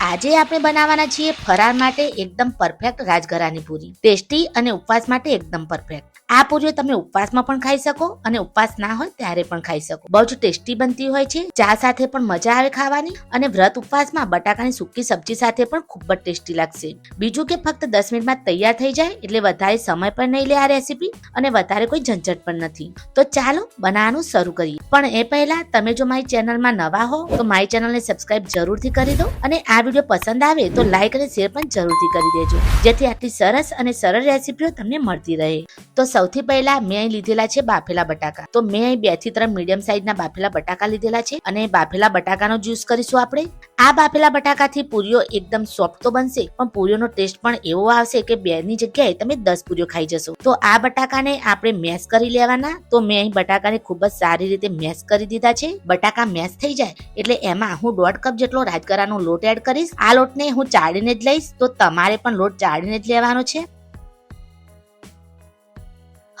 આજે આપણે બનાવવાના છીએ ફરાર માટે એકદમ પરફેક્ટ રાજગરાની પૂરી. ટેસ્ટી અને ઉપવાસ માટે એકદમ પરફેક્ટ આ પૂરીઓ તમે ઉપવાસમાં પણ ખાઈ શકો અને ઉપવાસ ના હોય ત્યારે પણ ખાઈ શકો. બહુ જ ટેસ્ટી બનતી હોય છે. ચા સાથે પણ મજા આવે ખાવાની અને વ્રત ઉપવાસમાં બટાકાની સૂકી સબ્જી સાથે પણ ખૂબ જ ટેસ્ટી લાગશે. બીજું કે ફક્ત દસ મિનિટમાં તૈયાર થઈ જાય એટલે વધારે સમય પણ નહીં લે આ રેસીપી અને વધારે કોઈ ઝંઝટ પણ નથી. તો ચાલો બનાવવાનું શરૂ કરીએ. પણ એ પહેલા તમે જો મારી ચેનલમાં નવા હો તો મારી ચેનલને સબસ્ક્રાઇબ જરૂરથી કરી દો અને આ વીડિયો પસંદ આવે તો લાઈક અને શેર પણ જરૂરથી કરી દેજો. જેથી આટલી સરસ અને સરળ રેસીપીઓ તમને મળતી રહે. તો સૌથી પહેલા મેં અહીં લીધેલા છે બાફેલા બટાકા. તો મેં અહીં બેથી ત્રણ મીડિયમ સાઈઝના બાફેલા બટાકા લીધેલા છે અને બાફેલા બટાકાનો જ્યુસ કરીશું આપણે. આ બાફેલા બટાકાથી પૂરીઓ એકદમ સોફ્ટ તો બનશે, પણ પૂરીઓનો ટેસ્ટ પણ એવો આવશે કે બે ની જગ્યાએ તમે દસ પૂરીઓ ખાઈ જશો. તો આ બટાકાને આપણે મેશ કરી લેવાના. તો મેં અહીં બટાકાને ખૂબ જ સારી રીતે મેશ કરી દીધા છે. બટાકા મેશ થઈ જાય એટલે એમાં હું દોઢ કપ જેટલો રાજગરાનો લોટ એડ કરીશ. આ લોટને હું ચાળીને જ લઈશ. તો તમારે પણ લોટ ચાળીને જ લેવાનો છે.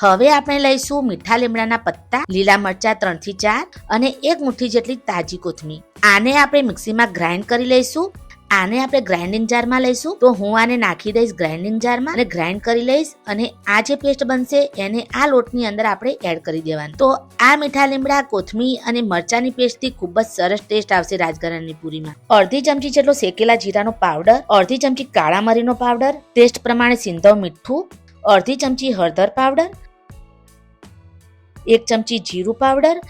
હવે આપણે લઈશું મીઠા લીમડાના પત્તા, લીલા મરચા ત્રણથી ચાર અને એક મુઠ્ઠી જેટલી તાજી કોથમીર. આને આપણે મિક્સીમાં ગ્રાઇન્ડ કરી લઈશું. આને આપણે ગ્રાઇન્ડિંગ જારમાં લઈશું. તો હું આને નાખી દઈશ ગ્રાઇન્ડિંગ જારમાં અને ગ્રાઇન્ડ કરી લઈશ અને આ જે પેસ્ટ બનશે એને આ લોટની અંદર આપણે એડ કરી દેવાનું. તો આ મીઠા લીમડા, કોથમીર અને મરચાની પેસ્ટથી ખૂબ જ સરસ ટેસ્ટ આવશે રાજગરાની પૂરીમાં. અડધી ચમચી જેટલો શેકેલા જીરાનો પાવડર, અડધી ચમચી કાળા મરીનો પાવડર, ટેસ્ટ પ્રમાણે સિંધવ મીઠું, અડધી ચમચી હળદર પાવડર એક ચમચી જીરું પાવડર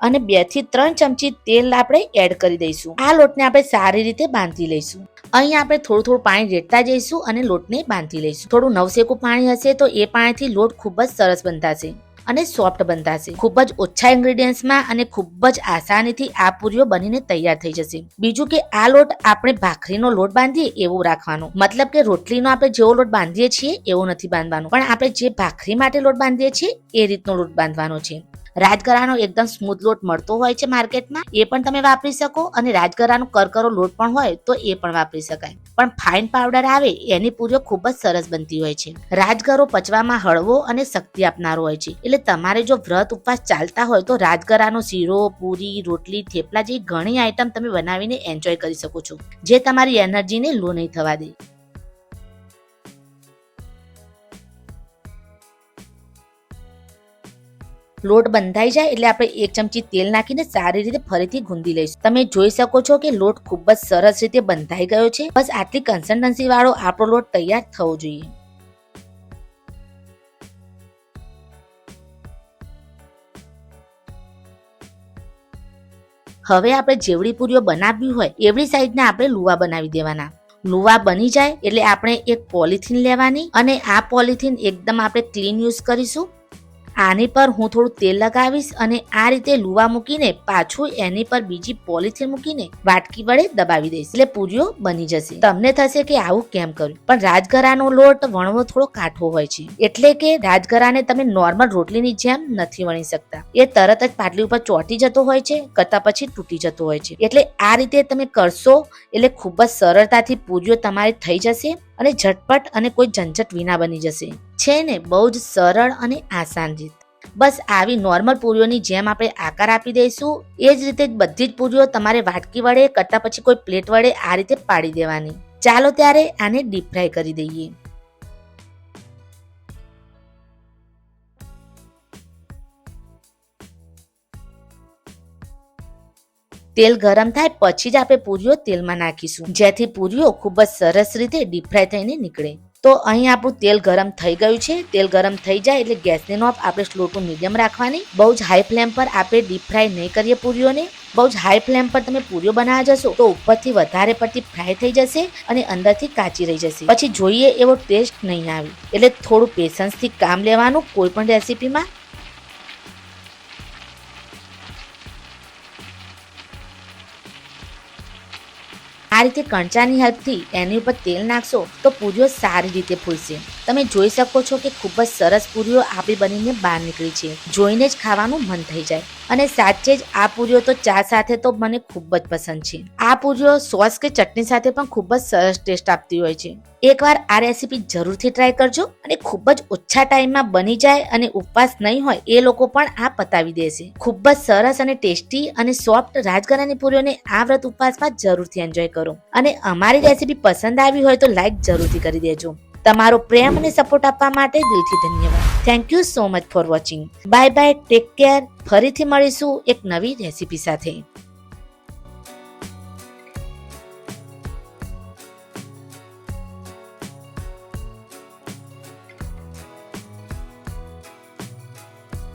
અને બેથી ત્રણ ચમચી તેલ આપણે એડ કરી દઈશું. આ લોટને આપણે સારી રીતે બાંધી લઈશું. અહીં આપણે થોડું થોડું પાણી રેડતા જઈશું અને લોટને બાંધી લઈશું. થોડું નવસેકું પાણી હશે તો એ પાણીથી લોટ ખૂબ જ સરસ બંધાશે અને સોફ્ટ બંધાશે. ખૂબ જ ઓછા ઇન્ગ્રેડિયન્ટ્સમાં અને ખૂબ જ આસાનીથી આ પૂરીઓ બનીને તૈયાર થઈ જશે. બીજું કે આ લોટ આપણે ભાખરીનો લોટ બાંધીએ એવો રાખવાનો. મતલબ કે રોટલીનો આપણે જેવો લોટ બાંધીએ છીએ એવો નથી બાંધવાનો. પણ આપણે જે ભાખરી માટે લોટ બાંધીએ છીએ એ રીતનો લોટ બાંધવાનો છે. રાજગરાનો એકદમ સ્મૂથ લોટ મળતો હોય છે માર્કેટમાં, એ પણ તમે વાપરી શકો અને રાજગરાનો કરકરો લોટ પણ હોય તો એ પણ વાપરી શકાય. પણ ફાઇન પાવડર આવે એની પૂરીઓ ખૂબ જ સરસ બનતી હોય છે. રાજગરો પચવામાં હળવો અને શક્તિ આપનારો હોય છે. એટલે તમારે જો વ્રત ઉપવાસ ચાલતા હોય તો રાજગરાનો શીરો, પૂરી, રોટલી, થેપલા જેવી ઘણી આઈટમ તમે બનાવીને એન્જોય કરી શકો છો. જે તમારી એનર્જીને લો નહીં થવા દે. લોટ બંધાઈ જાય એટલે આપણે એક ચમચી તેલ નાખીને સારી રીતે ફરીથી ગુંદી લઈશું. તમે જોઈ શકો છો કે લોટ ખૂબ જ સરસ રીતે બંધાઈ ગયો છે. બસ આટલી કન્સિસ્ટન્સી વાળો આપણો લોટ તૈયાર થવો જોઈએ. હવે આપણે જેવડી પૂરીઓ બનાવવી હોય એવડી સાઈઝના આપણે લુવા બનાવી દેવાના. લુવા બની જાય એટલે આપણે એક પોલિથીન લેવાની અને આ પોલિથીન એકદમ આપણે ક્લીન યુઝ કરીશું. આની પર હું થોડું તેલ લગાવીશ અને આ રીતે લુવા મૂકીને પાછું એની પર બીજી પોલિથીન મૂકીને વાટકી વડે દબાવી દઈશ. એટલે પૂરીઓ બની જશે. તમને થશે કે આવું કેમ કર્યું? પણ રાજગરાનો લોટ વણવો થોડો કાઠો હોય છે. એટલે કે રાજગરાને તમે નોર્મલ રોટલીની જેમ નથી વણી શકતા. એ તરત જ પાટલી ઉપર ચોંટી જતો હોય છે, કરતા પછી તૂટી જતો હોય છે. એટલે આ રીતે તમે કરશો એટલે ખૂબ જ સરળતાથી પૂરીઓ તમારી થઈ જશે અને ઝટપટ અને કોઈ ઝંઝટ વિના બની જશે. છે ને બહુ જ સરળ અને આસાન રીત. બસ આવી નોર્મલ પૂરીઓની જેમ આપણે આકાર આપી દઈશું. એ જ રીતે બધી જ પૂરીઓ તમારે વાટકી વડે કરતા પછી કોઈ પ્લેટ વડે આ રીતે પાડી દેવાની. ચાલો ત્યારે આને ડીપ ફ્રાય કરી દઈએ. તેલ ગરમ થાય પછી જ આપણે પૂરીઓ તેલમાં નાખીશું. જેથી પૂરીઓ ખૂબ જ સરસ રીતે ડીપ ફ્રાય થઈને નીકળે. તો અહીં આપણું તેલ ગરમ થઈ ગયું છે. તેલ ગરમ થઈ જાય એટલે ગેસની નોબ આપણે સ્લો ટુ મીડિયમ રાખવાની. બહુ જ હાઈ ફ્લેમ પર આપણે ડીપ ફ્રાય નહીં કરીએ પૂરીઓને. બહુ જ હાઈ ફ્લેમ પર તમે પૂરીઓ બનાવવા જશો તો ઉપરથી વધારે પડતી ફ્રાય થઈ જશે અને અંદરથી કાચી રહી જશે. પછી જોઈએ એવો ટેસ્ટ નહીં આવે. એટલે થોડું પેશન્સથી કામ લેવાનું. કોઈ પણ રેસીપીમાં આ રીતે કંચાની હેલ્પથી એની ઉપર તેલ નાખશો તો પૂરીઓ સારી રીતે ફૂલશે. તમે જોઈ શકો છો કે ખૂબ જ સરસ પૂરીઓ આપી બનીને બહાર નીકળી છે. જોઈને જ ખાવાનું મન થઈ જાય. અને સાચે જ આ પૂરીઓ તો ચા સાથે તો મને ખૂબ જ પસંદ છે. આ પૂરીઓ સોસ કે ચટણી સાથે પણ ખૂબ જ સરસ ટેસ્ટ આપતી હોય છે. એકવાર આ રેસીપી જરૂરથી ટ્રાય કરજો અને ખૂબ જ ઓછા ટાઈમમાં બની જાય અને ઉપવાસ નહીં હોય એ લોકો પણ આ પતાવી દેશે. ખૂબ જ સરસ અને ટેસ્ટી અને સોફ્ટ રાજગરાની પૂરીઓને આ વ્રત ઉપવાસમાં જરૂરથી એન્જોય કરો. અને અમારી રેસીપી પસંદ આવી હોય તો લાઈક જરૂરથી કરી દેજો. તમારો પ્રેમ અને સપોર્ટ આપવા માટે દિલથી ધન્યવાદ. Thank you so much for watching bye bye take care ફરીથી મળીશું એક નવી રેસીપી સાથે.